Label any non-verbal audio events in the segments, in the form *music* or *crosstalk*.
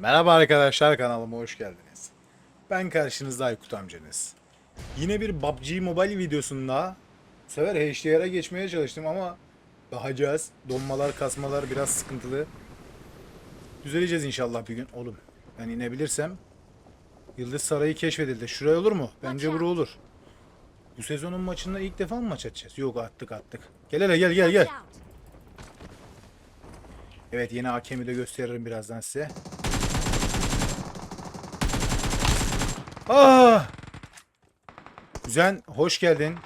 Merhaba arkadaşlar kanalıma hoş geldiniz. Ben karşınızda Aykut amcanız. Yine bir PUBG Mobile videosunda bu sefer HDR'a geçmeye çalıştım ama bakacağız. Donmalar, kasmalar biraz sıkıntılı. Düzeleceğiz inşallah bir gün. Oğlum ben inebilirsem Yıldız Sarayı keşfedildi. Şuraya olur mu? Bence bura olur. Bu sezonun maçında ilk defa mı maç atacağız? Yok attık attık. Gel hele gel gel gel. Evet yeni hakemi de gösteririm birazdan size. Ah! Güzel, hoş geldin.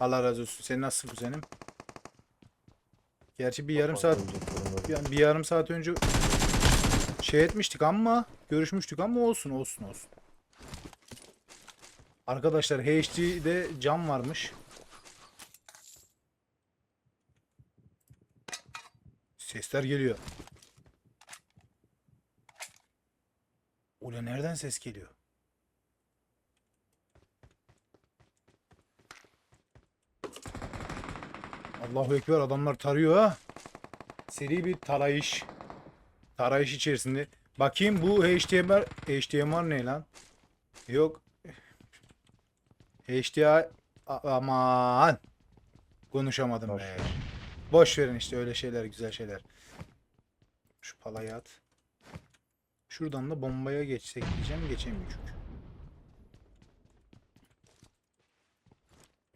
Allah razı olsun. Sen nasılsın kuzenim? Gerçi bir yarım saat bir yarım saat önce şey etmiştik ama görüşmüştük ama olsun olsun olsun. Arkadaşlar HD'de cam varmış. Sesler geliyor. Ula nereden ses geliyor? Allahu Ekber adamlar tarıyor ha. Seri bir tarayış. Tarayış içerisinde. Bakayım bu HDMR HDMR ne lan? Yok. HDMI aman. Konuşamadım Boş be. Boş verin işte öyle şeyler güzel şeyler. Şu palayı at. Şuradan da bombaya geçsek diyeceğim geçemiyor çünkü.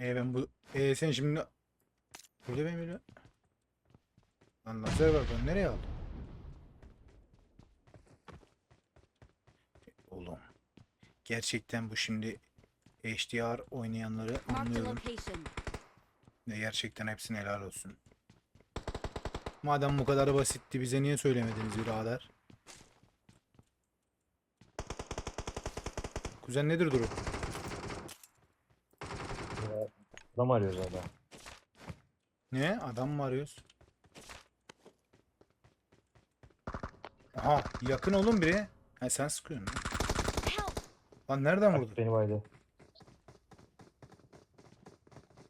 E ben bu e sen şimdi böyle benim öyle Lan lazer var ben nereye aldım? Oğlum. Gerçekten bu şimdi HDR oynayanları anlıyorum. Ve gerçekten hepsine helal olsun. Madem bu kadar basitti bize niye söylemediniz birader? Kuzen nedir durum? Adam arıyoruz adam. Ne? Adam mı arıyoruz? Aha yakın oğlum biri. Ha sen sıkıyorsun. lan. Lan nereden vurdun? beni baydı.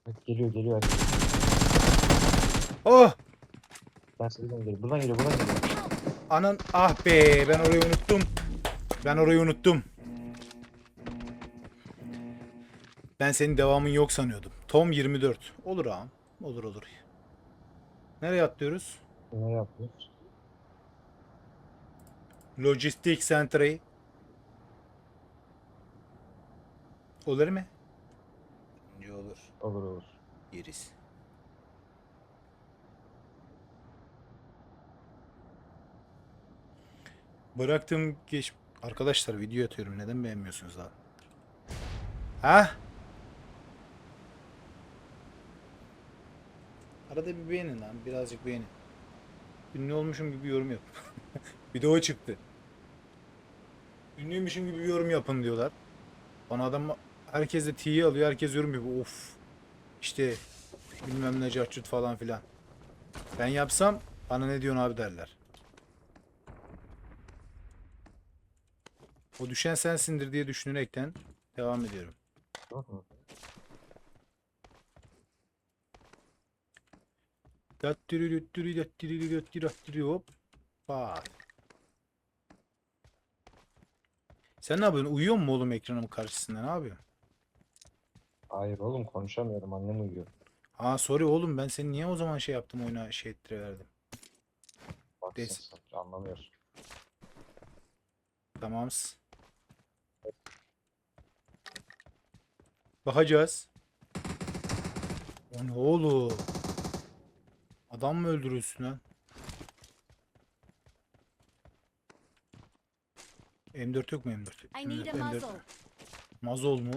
Bak geliyor geliyor. Oh! Ben sizden geliyor. Buradan geliyor buradan geliyor. Anan ah be ben orayı unuttum. Ben orayı unuttum. Ben senin devamın yok sanıyordum. Tom 24. Olur ağam. Olur olur. Nereye atlıyoruz? Ne yapıyoruz? Logistik Center'ı. Olur mu? Bence olur. Olur olur. Yeriz. Bıraktım geç... Arkadaşlar video atıyorum. Neden beğenmiyorsunuz daha? Ha? Arada bir beğenin lan. Birazcık beğenin. Ünlü olmuşum gibi yorum yap. bir de o çıktı. Ünlüymüşüm gibi yorum yapın diyorlar. Bana adam herkes de T'yi alıyor. Herkes yorum yapıyor. Of. İşte bilmem ne cahçut falan filan. Ben yapsam bana ne diyorsun abi derler. O düşen sensindir diye düşünerekten devam ediyorum. Tamam Dattiri. Bak. Sen ne yapıyorsun? Uyuyor mu oğlum ekranın karşısında? Ne yapıyorsun? Hayır oğlum konuşamıyorum annem uyuyor. Aa sorry oğlum ben seni niye o zaman şey yaptım oyuna şey ettiriverdim. Baksın Des- sen anlamıyorsun. Tamams. Bakacağız. Ne oğlum? Adam mı öldürüyorsun lan? M4 yok mu M4? I need a M4 muzzle. Mazol mu?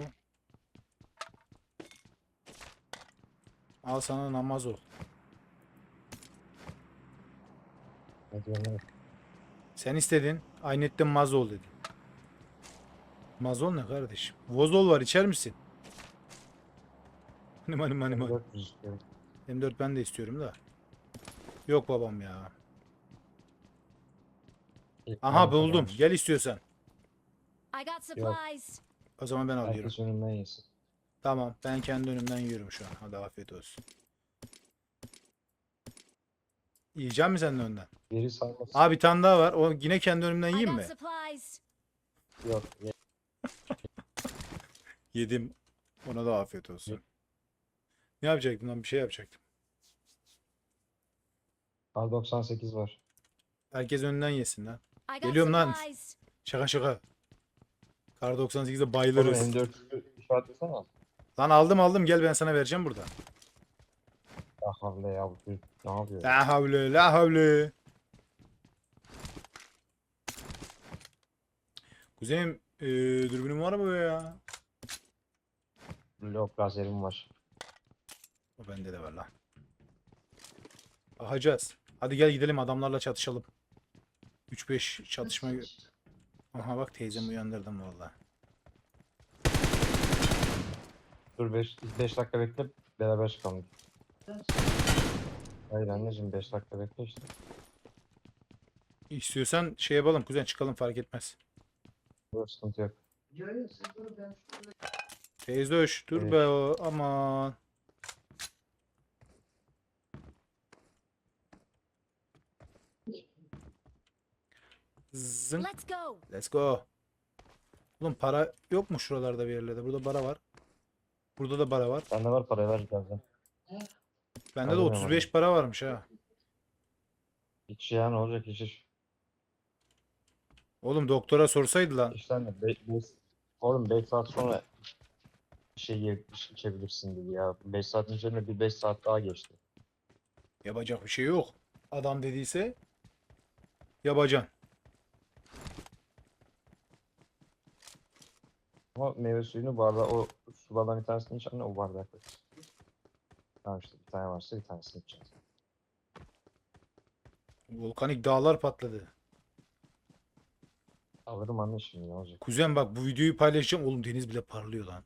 Al sana diyorsun? ne? Sen istedin. Aynette mazol dedin. Mazol ne kardeşim? Vozol var içer misin? Hani mani. 400 istiyorum. M4 ben de istiyorum da. Yok babam ya. İlk Aha buldum. Gel istiyorsan. I got supplies. O zaman ben alıyorum. Herkes önümden yesin. Tamam ben kendi önümden yiyorum şu an. Hadi afiyet olsun. Yiyeceğim mi senin önden? Geri sarması Aa bir tane daha var. O yine kendi önümden I yiyeyim got mi? supplies. yok. Ye- *laughs* Yedim. Ona da afiyet olsun. Ne yapacaktım lan? Bir şey yapacaktım. Kar 98 var. Herkes önünden yesin lan. Geliyorum lan. Şaka şaka. Kar 98'de Oğlum bayılırız. M4'ü işaretlesene. Lan aldım aldım gel ben sana vereceğim burada. Ya havle ya bu çocuk ne yapıyor? La havle la havle. Kuzenim eee dürbünün var mı be ya? Yok lazerim var. O bende de var lan. Bakacağız. Hadi gel gidelim adamlarla çatışalım. 3-5 çatışma. Aha bak teyzemi uyandırdım valla. Dur 5 5 dakika bekle beraber çıkalım. Hayır anneciğim 5 dakika bekle işte. İstiyorsan şey yapalım kuzen çıkalım fark etmez. Yok sıkıntı yok. Teyze hoş dur Evet. be o aman. Zınk. Let's go. Let's go. Oğlum para yok mu şuralarda bir yerlerde? Burada para var. Burada da para var. Bende var para ver birazdan. Bende de Alayım 35 hemen. para varmış ha. Hiç ya ne olacak hiç hiç. Oğlum doktora sorsaydı lan. İşte anne be, beş- oğlum 5 saat sonra şey ye- içebilirsin dedi ya. 5 saatin üzerine bir 5 saat daha geçti. Yapacak bir şey yok. Adam dediyse yapacaksın. Ama meyve suyunu bardağı o sulardan bir tanesini iç anne o bardakta. Tamam işte bir tane varsa bir tanesini içeceğiz. Volkanik dağlar patladı. Alırım anne şimdi ne olacak? Kuzen bak bu videoyu paylaşacağım. Oğlum deniz bile parlıyor lan.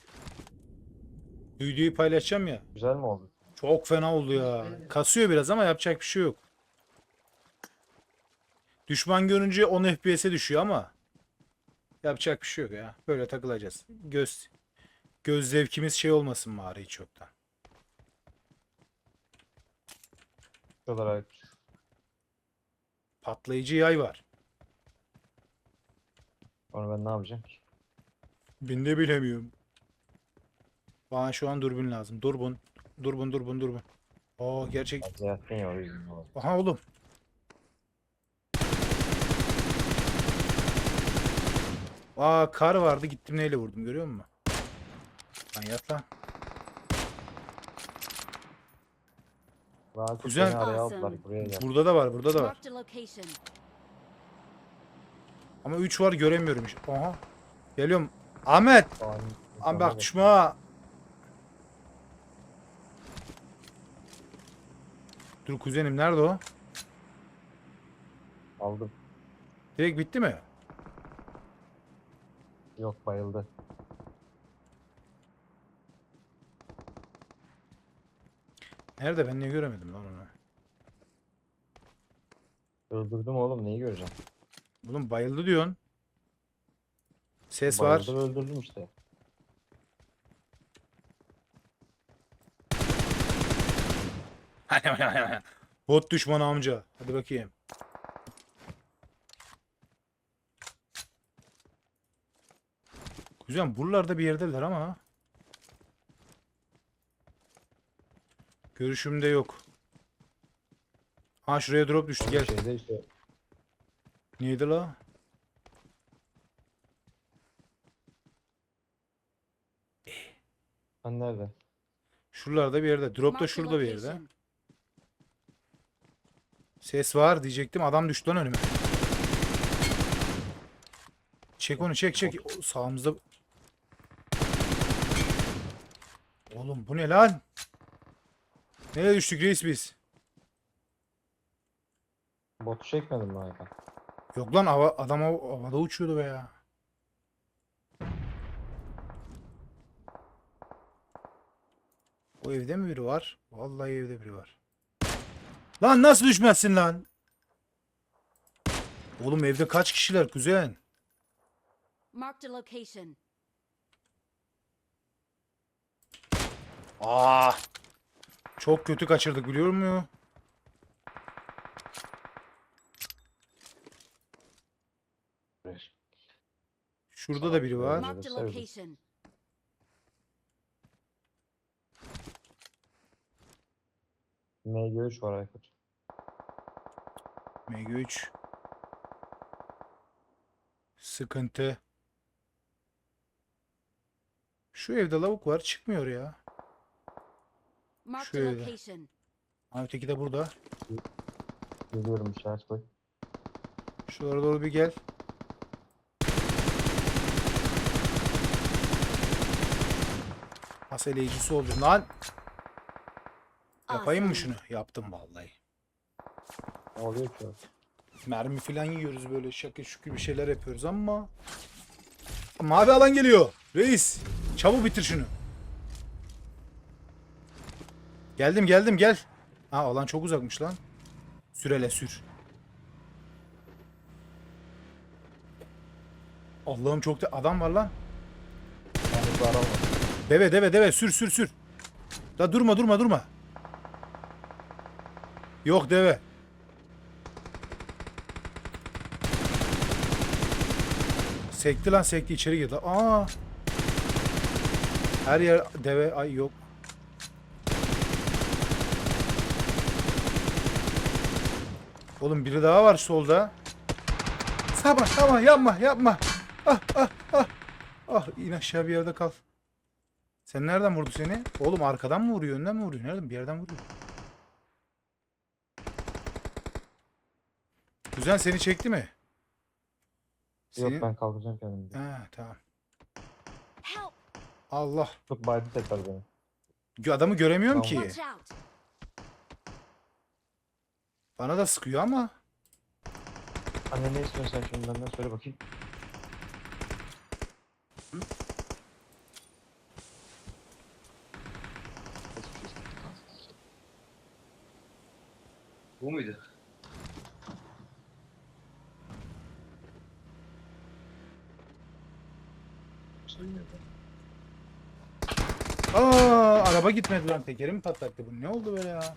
Bu videoyu paylaşacağım ya. Güzel mi oldu? Çok fena oldu ya. Kasıyor biraz ama yapacak bir şey yok. Düşman görünce 10 FPS'e düşüyor ama yapacak bir şey yok ya. Böyle takılacağız. Göz göz zevkimiz şey olmasın bari hiç yoktan. Şu olarak Patlayıcı yay var. onu ben ne yapacağım ki? Ben de bilemiyorum. Bana şu an dürbün lazım. Durbun. Durbun durbun durbun. Oo gerçek. Az yattın ya o yüzden. Aha oğlum. Aa kar vardı gittim neyle vurdum görüyor musun? Lan yat lan. Rahat Kuzen- beni araya Awesome. aldılar buraya gel. Burada da var burada da var. Marked a location. Ama 3 var göremiyorum. işte. Aha. Geliyorum. Ahmet. Aa, Abi bak- düşme ha. Dur kuzenim nerede o? Aldım. Direkt bitti mi? Yok bayıldı. Nerede ben niye göremedim lan onu? Öldürdüm oğlum neyi göreceğim? Oğlum bayıldı diyorsun. Ses var. Bayıldı ve öldürdüm işte. *laughs* Bot düşmanı amca. Hadi bakayım. Kuzen buralarda bir yerdeler ama. Görüşümde yok. Ha şuraya drop düştü gel. Şeyde işte Neydi la? ben nerede? Şuralarda bir yerde. Drop da şurada bir yerde. Ses var diyecektim. Adam düştü lan önüme. Çek onu çek çek. O Sağımızda. Oğlum bu ne lan? Nereye düştük reis biz? Botu çekmedim mi hala? Yok lan hava, adam hava- havada uçuyordu be ya. O evde mi biri var? Vallahi evde biri var. Lan nasıl düşmezsin lan? Oğlum evde kaç kişiler kuzen? Marked a location. Aa. Çok kötü kaçırdık biliyor musun? Şurada da biri var. Marked. MG3 var Aykut. MG3. Sıkıntı. Şu evde lavuk var çıkmıyor ya. Marked a Şöyle. location. Ha, öteki de burada. Geliyorum işaret koy. Şuralara doğru bir gel. Aseleyicisi oldu. Lan yapayım mı şunu? Yaptım vallahi. Ne oluyor ki? Mermi falan yiyoruz böyle şaka şükür bir şeyler yapıyoruz ama Mavi alan geliyor. Reis çabuk bitir şunu. Geldim geldim gel. Ha alan çok uzakmış lan. Sürele sür. Allah'ım çok da adam var lan. Deve deve deve sür sür sür. La durma durma durma. Yok deve. Sekti lan sekti içeri girdi. Aa. Her yer deve ay yok. Oğlum biri daha var solda. Sabah sabah yapma yapma. Ah ah ah. Ah in aşağı bir yerde kal. Sen nereden vurdu seni? Oğlum arkadan mı vuruyor, önden mi vuruyor? Nereden? Bir yerden vuruyor. Güzel seni çekti mi? Seni... Yok ben kaldıracağım kendimi. Ha, tamam. Allah. Çok baydı tekrar beni. Adamı göremiyorum Tamam. ki. Bana da sıkıyor ama. Anne ne istiyorsun sen şimdi benden söyle bakayım. Bu muydu? Aa, araba gitmedi lan. Tekerim patlattı bu. Ne oldu böyle ya?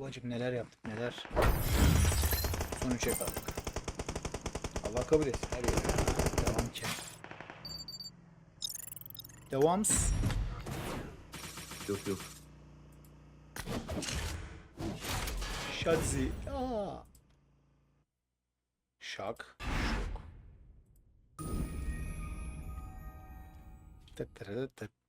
Babacım neler yaptık neler. Son üçe kaldık. Allah kabul etsin. Her yere. Devam ki. Devams. Yok yok. Şadzi. Aa. Şak. Şok. Tırı tıt